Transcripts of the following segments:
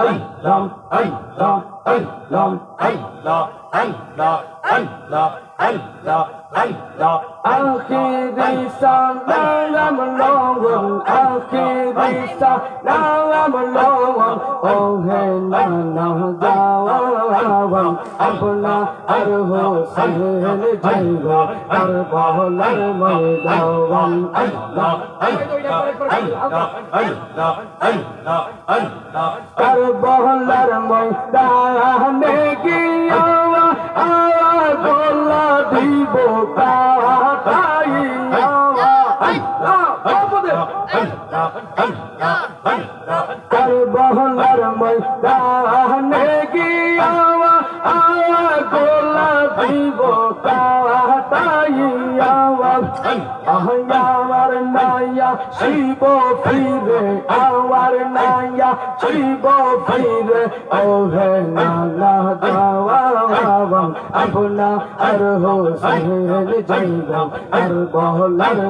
ay la ay la ay la ay la ay la الله الله الله أخي سام لا ملوم أخي سام لا ملوم أهنا نهداوم أبنا أره سهل جيغا أربه للميداوم الله الله الله الله الله الله أربه للميداوم نجيوا গলা দিব তাই কর বহলার মস্তানে গিয়া আয়া গোলা দিব তাই আয়া শিব ফিরে আমার নাইয়া শিব ফিরে। ও হে নালা যাওয়া আপনা আর হোসেন যাইব আর বহলার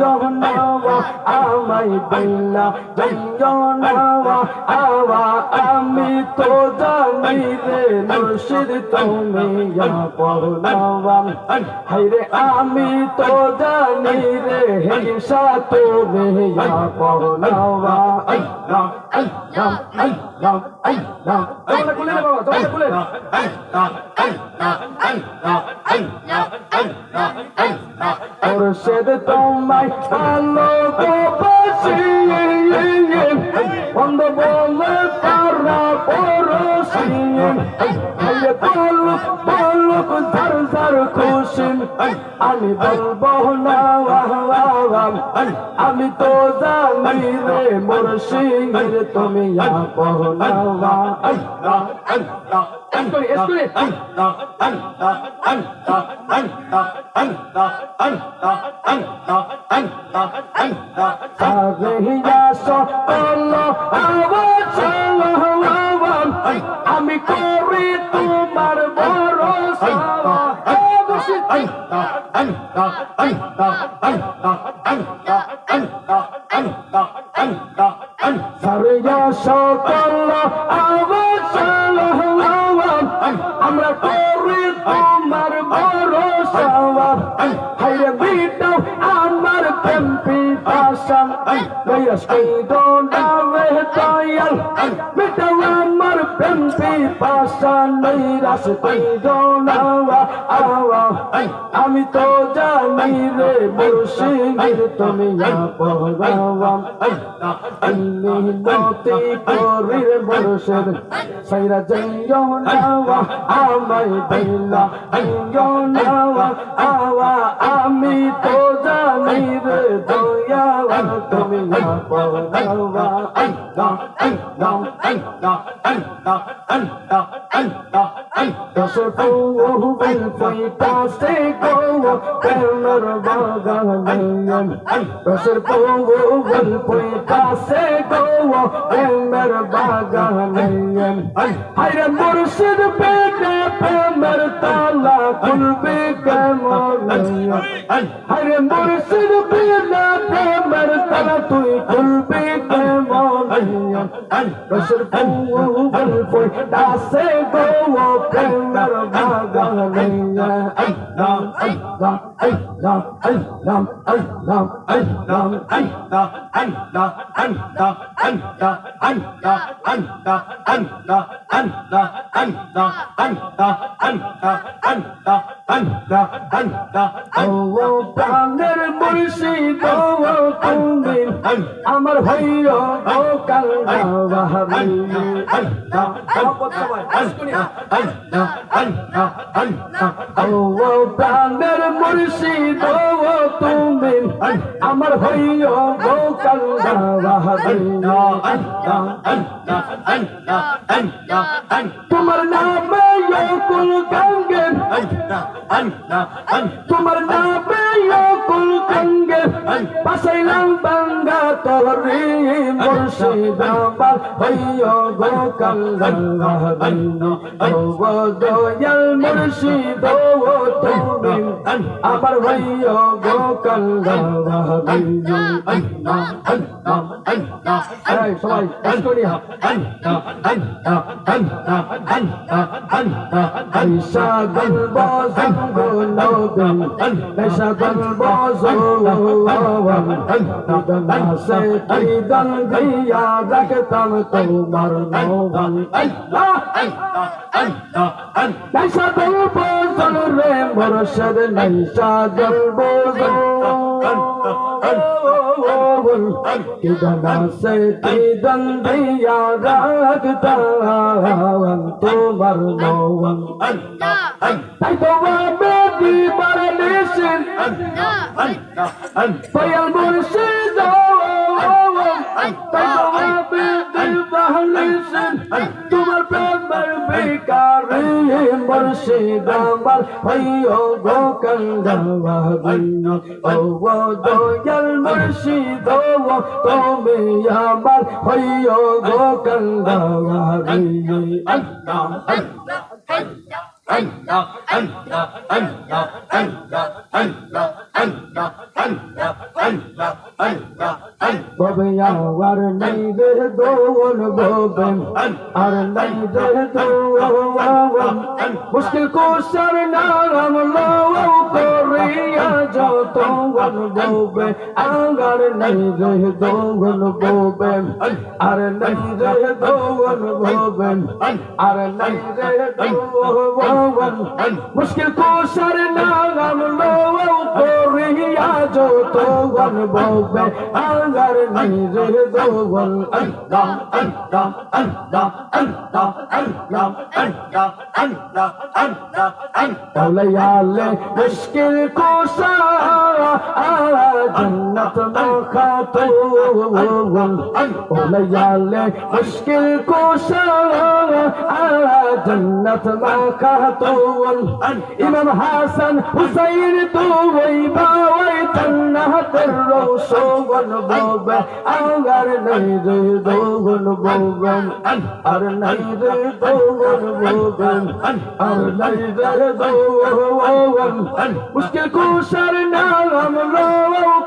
জঙ্গ নাওয়া আমায় নাওয়া আওয়া আমি তো জানি রে নসির তুমি পড়নাওয়া হাইরে আমি তো জানি রে হিংসা তুমি আই নাম আই নাম আই নাম দরজা খুলে না বাবা দরজা খুলে না আই নাম আই নাম আই নাম আই নাম আই নাম আই নাম মুর্শিদ তোমায় আলো বাসি বন্ধ বলে তারা পরশি আই আই দারু দারু কোশিন আমি বলব না আমি তো জানি রে মুর্শিদ তুমি আমি কো সারিয়া সকল আমরা করি তোমার বড় হাইরে বিটাও আমার প্রেমপি পাশান দয়াস কই দোনাবে দয়াল। বিটাও আমার প্রেমপি পাশান আসানাই রাস্তাই দোনাওয়া আওয়া আমি তো জানি রে মুর্শিদ তুমি পড়াওয়া আমি মতে পরির বরসের সাইরা জয়ো নাওয়া আমায় দিলা জয়ো নাওয়া আওয়া আমি তো জানি রে দয়াওয়া তুমি পড়াওয়া 哎呀！哎呀！哎呀！哎呀！哎呀！تسكوه بالفيتاسيكو كالنر باغانيان تسكوه بالفيتاسيكو كالنر باغانيان হাইরে মুর্শিদ পেটে প্রেমের তালা খুলবে কেমন হাইরে মুর্শিদ পেটে প্রেমের তালা তুই খুলবে কেমন দশের পৌবল পৈতাসে গো প্রেমর বাগান আল্লাহ আল্লাহ আল্লাহ আল্লাহ আল্লাহ আল্লাহ আল্লাহ আল্লাহ আল্লাহ আল্লাহ আল্লাহ আল্লাহ আল্লাহ আল্লাহ আল্লাহ আল্লাহ আল্লাহ প্রাণের মুর্শিদ আমার ভাইও প্রাণের মুর্শিদ ও তুমি আমার ভাইও ও কালনা তোমার নামে কুল গঙ্গে। তোমার নামে কুল গঙ্গে। পাশাইলাম বাঙ্গা তোরে মুর্শিদ আমার হইয় গো কাল্লা ও দয়াল মুর্শিদ ও তুমি আমার হইয় গো কাল্লা এই, সবাই শাগল বাজম গোলাম শাগল বাজম সে দিদন দিয়া রাখতাম তোমার নৌবল শাগল বাজম রে মোরশদ নাই শাগল বাজম गुल किदना से किदन दिया रखता हवन तुमर नौवन ताई तो वा मेरी बरनिशन पयल मुर्शिद হইও গো কঙ্গা ও ও দয়াল মুর্শিদ ও তুমি আমার হইও গো কঙ্গা ববে তবে আমার নিজের দৌল বোবেন আর নিজের দৌল মুশকিল কোষার নাম লও করিয়া যত বোবে আগার নিজের দৌল বোবেন আর নিজের দৌল বোবেন আর নিজের দৌল মুশকিল কোষার নাম লও করিয়া যত বোবে আগার নাই রে দোল আল্লাহ আল্লাহ আল্লাহ আল্লাহ আল্লাহ আল্লাহ আল্লাহ আল্লাহ আল্লাহ। মুশকিল কোশা, জন্নত মাখাতো ওলাইয়ালে মুশকিল কোশা, জন্নত মাখাতো ইমাম হাসান হুসাইন তো ওই বাওয়াই জান্নাতের রৌশন বলবে আঙ্গার নাই রে দোগন বলবেন আর নাই রে দোগন বলবেন আর নাই রে দোগন মুশকিল কুশার নাম লো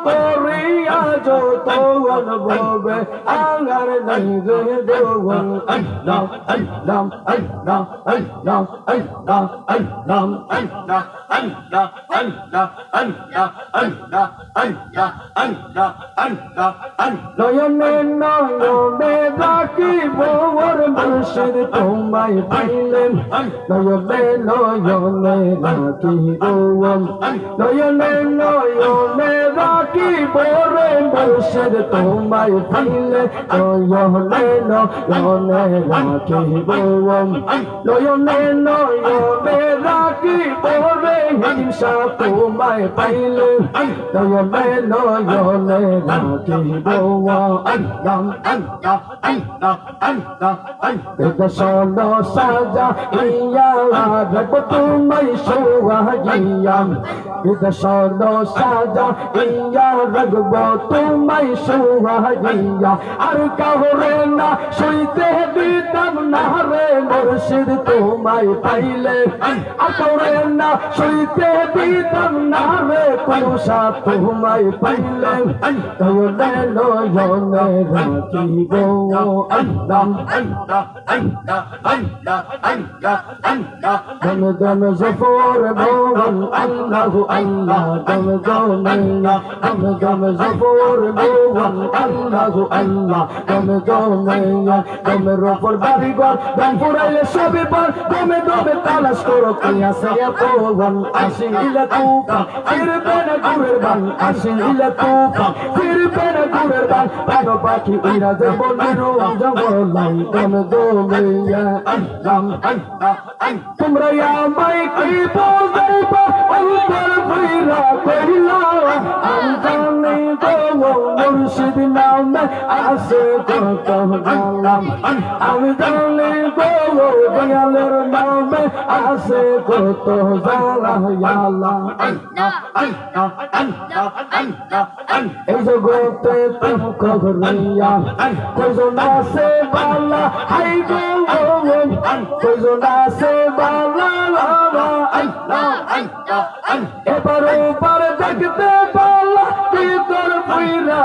করিয়া যত বলবে আঙ্গার নাই রে দোগন আল্লাহ আল্লাহ আল্লাহ আল্লাহ আল্লাহ আল্লাহ আল্লাহ আল্লাহ আল্লাহ আল্লাহ আল্লাহ আল্লাহ আল্লাহ আল্লাহ নয়নে নয়নে রাখিব ওর মুর্শিদ তোমায় পাইলেন। নয়নে নয়নে রাখিব নয়নে নয়নে রাখিব রে মুর্শিদ তোমায় পাইলেন। নয়নে নয়নে রাখিব নয়নে নয়নে রাখিব রে হিংসা তোমায় পাইলে তবে নয়নে নাচিব সন সাজা ইয়া রাখব তোমায় সোহাগিয়া সন সাজা ইয়া রাখব তোমায় সোহাগিয়া। আর কাহরে না শুইতে দিতাম না রে মুর্শিদ, তোমায় পাইলে। আর না শুই সইতে দিতাম না রে কুসা তোমায় পাইলে। তাহলে নয়নে রাখিব আল্লাহ আল্লাহ আল্লাহ আল্লাহ আল্লাহ আল্লাহ দম দম জফর ভগবান আল্লাহ আল্লাহ দম দমে দম দম জফর ভগবান আল্লাহ আল্লাহ দম দমে দম রফর বাড়িঘর দম ফুরাইলে সব বল দমে দমে তালাশ করো কি আছে পবন আসিলে তুফান। ফিরবে না ঘুরের বান আসিলে তুফান। ফিরবে না ঘুরের বান প্রাণ পাখি উড়া যাব নিরুম জঙ্গলাই দমে দমে ইয়া আল্লাহ তোমরা আমায় কি বোঝাইবা অন্তর ফিরা কইলা আমি জানি গো মুর্শিদ নামে আসে কত জানলাম আমি জানি গো দয়ালের নামে আসে কত জানলাম এই জগতে তুমি করিয়া কয়জন আছে বালা? হাই গো কয়জন আছে বালা? এবার ওপার দেখতে পালা কি তোর পুইরা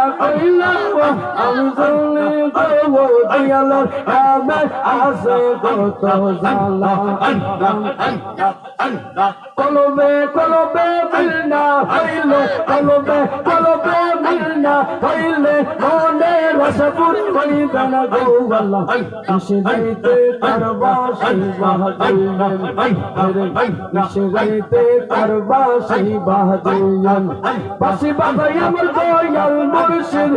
কলবে কলবে মিলনা হইলে কলবে কলবে মিলনা হইলে মনে রসপুর হইবে না গো কিসে গাইতে কারবাসি বাহাদুর কিসে গাইতে কারবাসি বাহাদুর পাশি বাজাই আমার দয়াল মুর্শিদ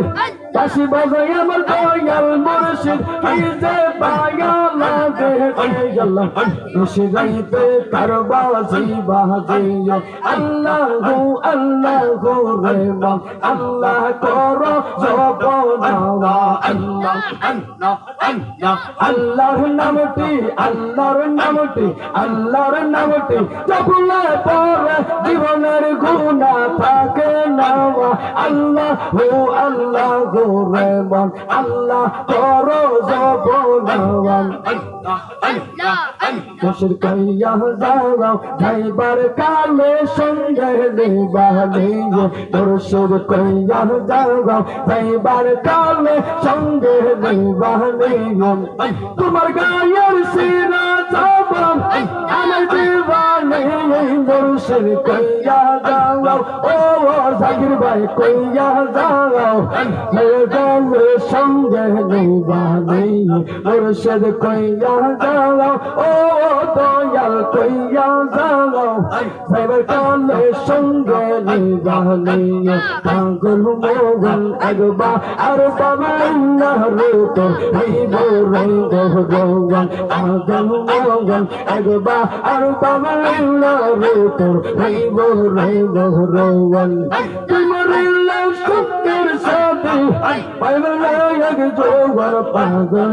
পাশি বাজাই আমার দয়াল মুর্শিদ কি যে পায়া লাগে আল্লাহ কিসে গাইতে কারবাসি বাহাদুর আল্লাহ আল্লাহ রে মন আল্লাহ করো জপনাওয়া আল্লাহ আল্লাহর নামটি আল্লাহর নামটি আল্লাহর নামটি জপলে পরে জীবনের গুণা থাকে না, আল্লাহ আল্লাহ গো রে মন আল্লাহ করো জপনাওয়া খুশির কইয়া যাও যাইবার কালে সঙ্গে নিবানে মুর্শিদ কইয়া যাও যাইবার কালে সঙ্গে নিবানে তোমার গায়ের সিরা চাবান আমি দিবানে মুর্শিদ কইয়া যাও ও জাগির ভাই কইয়া যাও গায়ের সঙ্গে নিবানে মুর্শিদ যাও ও দয়াল কইয়া যাও সাইবার কালে সঙ্গে নিবানে পাগল মোগল একবা আর পাবেন না রে তো হইব রে গহগন পাগল মোগল একবা আর পাবেন না রে তো হইব রে গহগন তোমার সুন্দর সাথে। এক জোগার পাগল